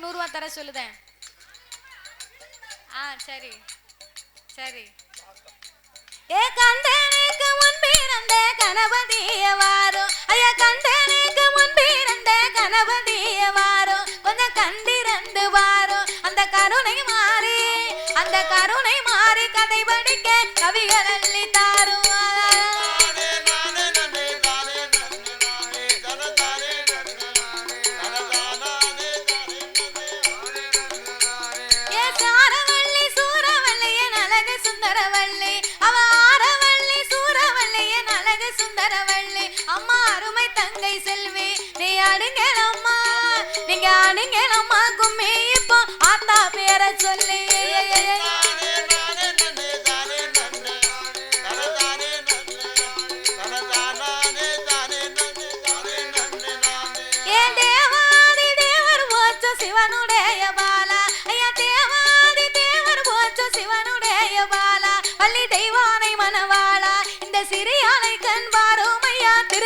நாட்டாவே தலைக்கு நூறு தர சொல்லுதேன் ஆ சரி. சரி. ஏ கண்டனுக்கு முன் பிறந்த கணபதிய வாரும் ஐயா கண்டனுக்கு முன் பிறந்த கணபதிய வாரும் கொஞ்சம் கண்டிரண்டு வாரும் அந்த கருணை மாறி அந்த கருணை மாறி கதை படிக்க கவிகள் அள்ளி தாரும் சுந்தரவள்ளி அம்மா அருமை தங்கை செல்வி. நீ அணுங்கள் அம்மா நீங்க அணுங்கள் அம்மா கும்மி இப்போ ஆத்தா பேர சொல்லி. ஏ தேவாதி தேவர் போச்சு சிவனுடைய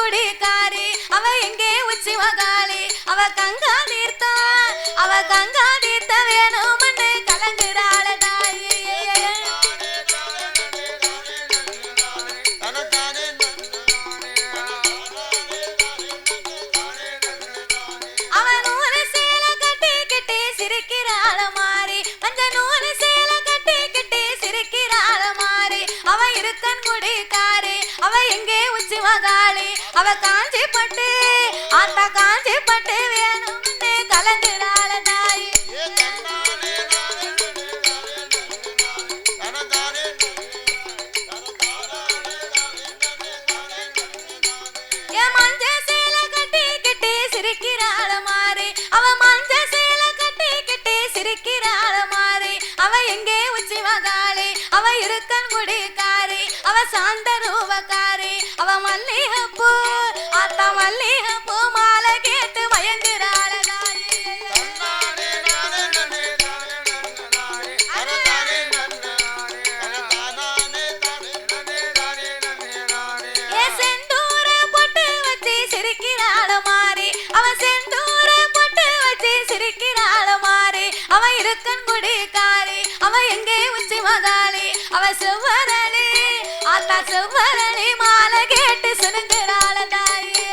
குடிக்காரி அவ எங்கே உச்சி மகாளி அவ கங்கா தீர்த்தா அவ கங்கா தீர்த்த வேணும்னு கலங்குறாள தாயே. அவன் நூறு சேலை கட்டி கட்டி சிரிக்கிறாள மாறி. மஞ்ச நூறு சேலை கட்டி கட்டி சிரிக்கிறாள மாறி. அவ இருக்கன் குடிக்காரி எங்கே உச்சி அவ காஞ்சி பட்டு ஆத்தா காஞ்சி பட்டு வேணும். மகாளி அவ செவ்வரளி. ஆத்தா செவ்வரளி மாலை கேட்டு சுனுங்குறாள தாயே.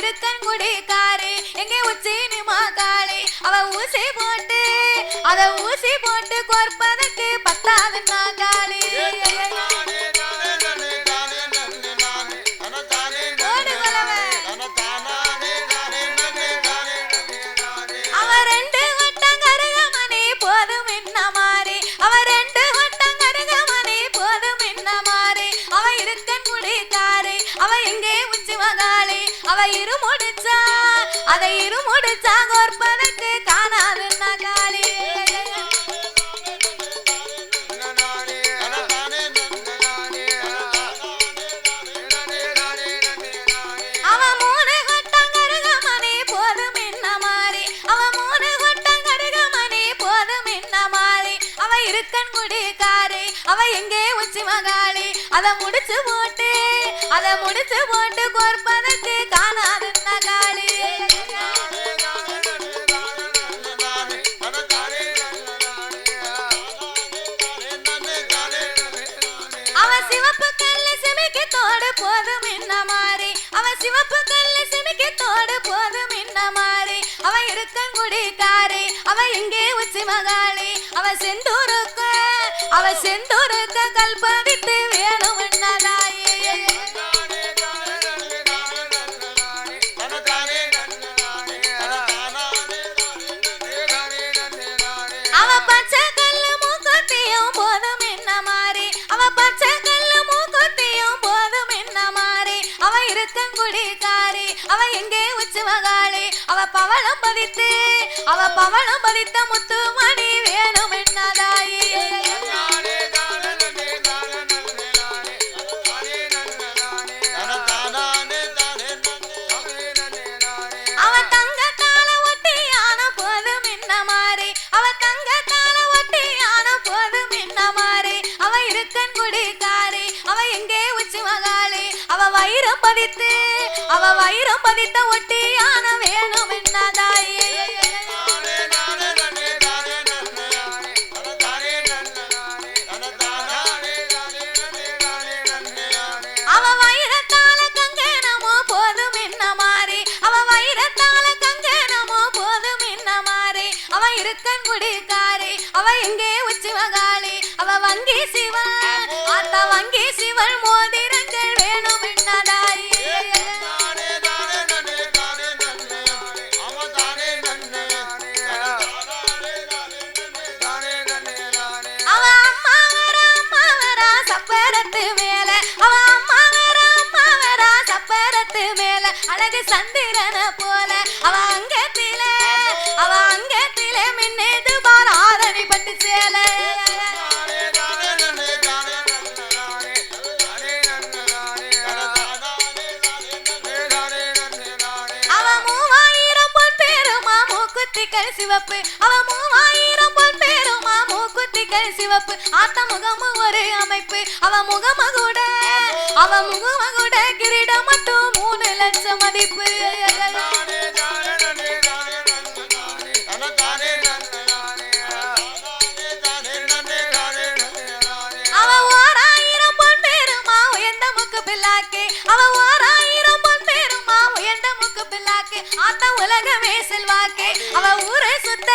இருக்கன் குடிக்காரி எங்கே உச்சி நிமாக்காளி அவ ஊசி போட்டு அத ஊசி போட்டு கோர்ப்பதற்கு பத்தாவது நாகாளி. ரெண்டு போதும் மாறி? அவ ரெண்டு போதும் என்ன மாறி? அவ இரு முடிச்சா அதை இரு முடிச்சா கோர்ப்பதற்கு காணாது அவ எங்கே உச்சி மகாளி? அத முடிச்சு போட்டு அத முடிச்சு போட்டு கோர்ப்பதற்கு காணாத மகாளி. அவ சிவப்பு கல்லு சிமிக்கு தோடு போதும் என்ன மாறி? அவ சிவப்பு கல்லு சிமிக்கு தோடு போதும் என்ன மாறி? அவ இருக்கங்குடி காரி அவ எங்கே உச்சி மகாளி? அவ செந்தூருக்கு அவ செந்தூருக்கு கல்பதித்து வேணும் என்னதாயே அவ பச்சை கல்லு மூக்குத்தியும் போதும் என்ன மாறி? அவ பச்சை கல்லு மூக்குத்தியும் போதும் என்ன மாறி? அவ இருக்கங்குடிக்காரி அவ எங்கே உச்சி மகாளி? அவ பவளம் பதித்து அவ பவளம் பதித்த முத்துமணி வேணும் என்னதாயே பதித்து அவ வைரம் பதித்த ஒட்டியான வேணும் என்னதாயே அவ போதும் என்ன மாறி அவ போதும் என்ன மாறி இருக்கன் குடிக்காரி அவ எங்கே உச்சி மகாளி அவ வங்கி சிவன் அந்த வங்கி சிவன் மோதிரங்கள் வேணும் என்னதாயே சந்திரன போல அவ அங்கத்தில அவ அங்கத்தில மின்னேது பார் ஆரணி பட்டு சேல. அவ மூவாயிரம் பொன் பேருமா மூக்குத்திகள் சிவப்பு. அவ மூவாயிரம் மூக்குத்திகள் சிவப்பு ஆத்த முகமும் ஒரு அமைப்பு. அவ முகம கூட அவ முகம கூட கிரீடம் மட்டும் மூணு லட்சம் மதிப்பு. முக்கு பிள்ளாக்கு ஆத்த உலகமே செல்வாக்கு. அவ ஊரை சுத்த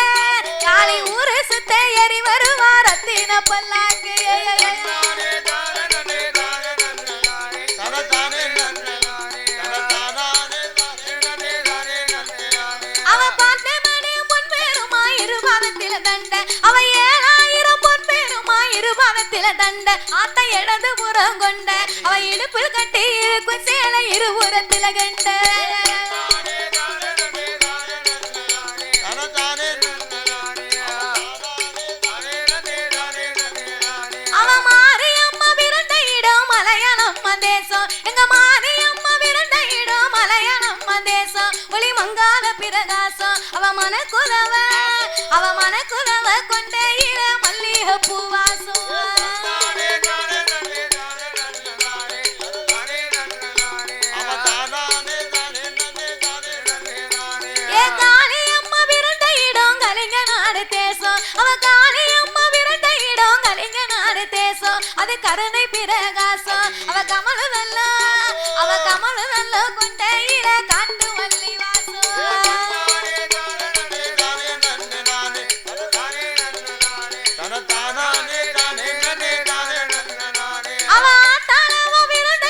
காளி ஊரை சுத்த எரி வருவா ரத்தின பல்லாக்கு. அவ பார்த்த மணி பொன் பேருமா இருபாதத்தில தண்ட. அவ ஏழாயிரம் பொன் பேருமா இருபாதத்தில தண்ட. ஆத்த இடது புறம் கொண்ட. அவ இடுப்பில் கட்டி இருக்கும் சேலை இருபுறத்தில கண்ட. எங்க எங்க மாரியம்மா விழுந்த இடம் மலையாளம்மா தேசம் ஒளி மங்கால பிரகாசம் அவ மனக்குலவ அவ மனக்குலவ கொண்ட இட மல்லிகை பூவாசம் கருணை பிரகாசம். அவ கமலு நல்ல அவ கமலு நல்ல கொண்ட காட்டு வள்ளி வாசம் அவ ஆத்தாளவ விருந்த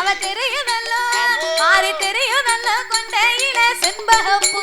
பிரகாசம் அவ தெரியுதல்லோ மாறி தெரியுதல்லோ கொண்டையில செண்பகப்பு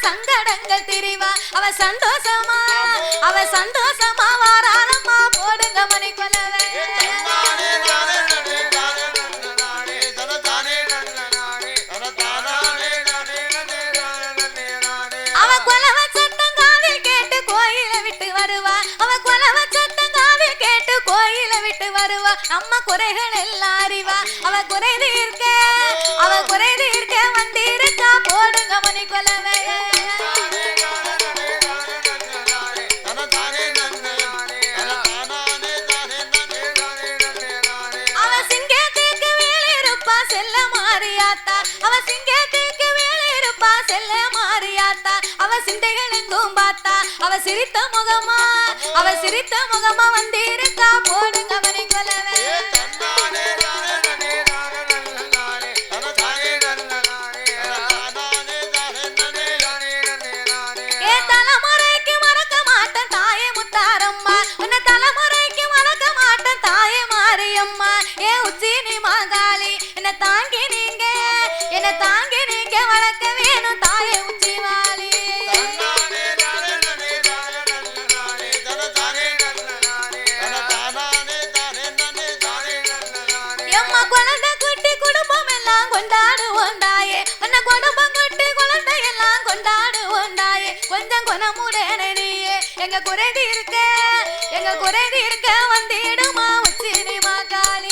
சங்கடங்கள் தெரிவா. அவ சந்தோஷமா? அவ சந்தோஷமா நம்ம குறைகள் எல்லாம் அறிவா அவ குறை தீர்க்க அவ குறை தீர்க்க வந்திருக்கா. போடுங்க மணி கொலவை செல்ல மாறியாத்தா. அவ சிந்தைகள் எங்கும் பார்த்தா. அவ சிரித்த முகமா அவ சிரித்த முகமா வந்திருக்கா. போடு கவனை கொலவே. என்ன தாங்கி நீங்க என்ன தாங்கி நீங்க வளர்க்கவே அம்மா குழந்தை குட்டி குடும்பம் எல்லாம் கொண்டாடு ஒண்டாயே அண்ணா குடும்பம் குட்டி குழந்தை எல்லாம் கொண்டாடு ஒண்டாயே கொஞ்சம் குணமுடனடியே எங்க குறைதி இருக்க எங்க குறைதி இருக்க வந்திடுமா உச்சினிமா காளி.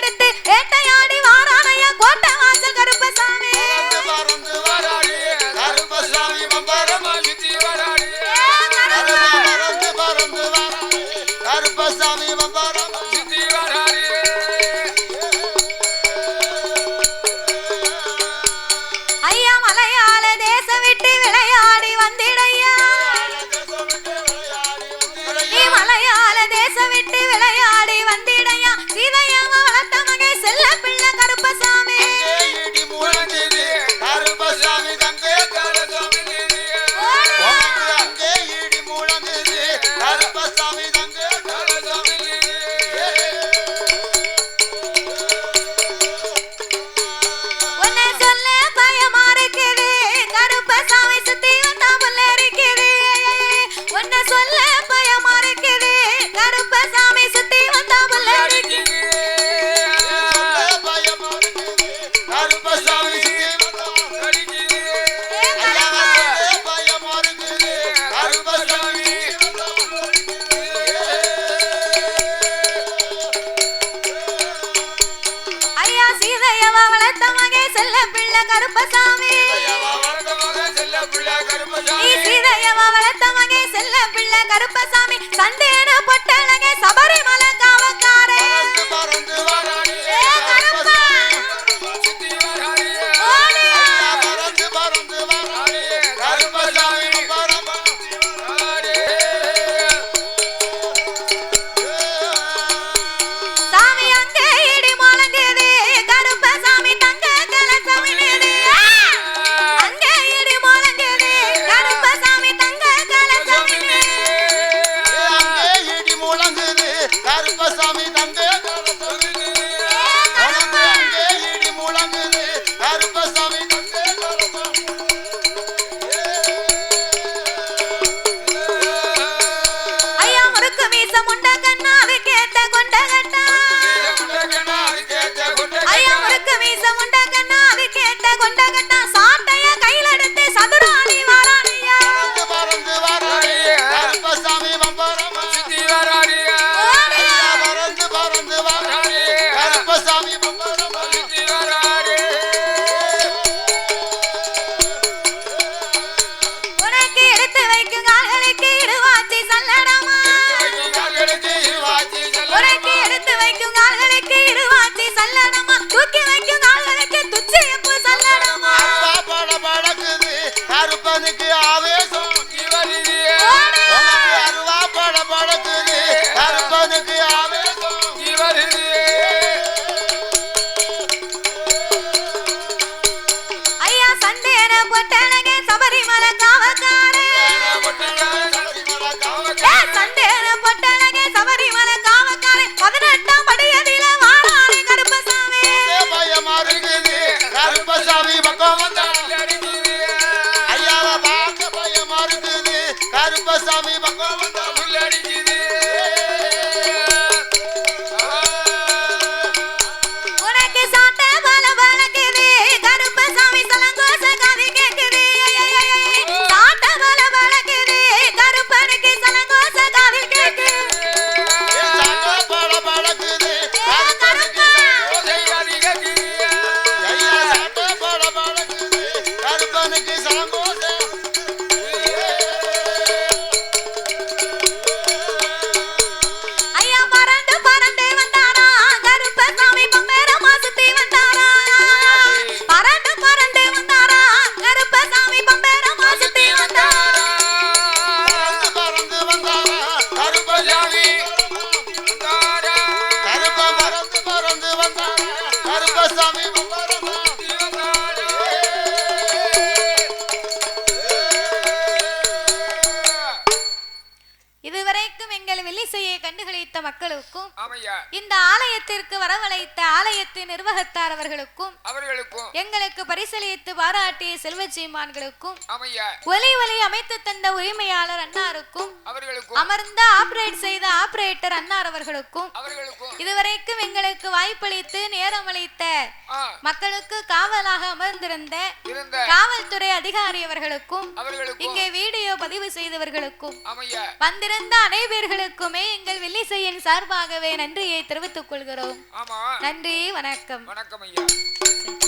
எடுத்து வேட்டையாடி வாரானையா கோட்டை பிள்ளை கருப்பசாமி சந்தேன பொட்டலகை சபரிமலை கருப்பசாமி பக்கம் வந்தா தேவஜெய்மான்களுக்கும் ஒலி ஒலி அமைத்து தந்த உரிமையாளர் அன்னாருக்கும் அமர்ந்த ஆபரேட் செய்த ஆபரேட்டர் அன்னார் அவர்களுக்கும் இதுவரைக்கும் எங்களுக்கு வாய்ப்பளித்து நேரம் அளித்த மக்களுக்கு காவலாக அமர்ந்திருந்த காவல்துறை அதிகாரி அவர்களுக்கும் இங்கே வீடியோ பதிவு செய்தவர்களுக்கும் வந்திருந்த அனைவர்களுக்குமே எங்கள் வில்லிசையின் சார்பாகவே நன்றியை தெரிவித்துக் கொள்கிறோம். நன்றி வணக்கம். வணக்கம் ஐயா.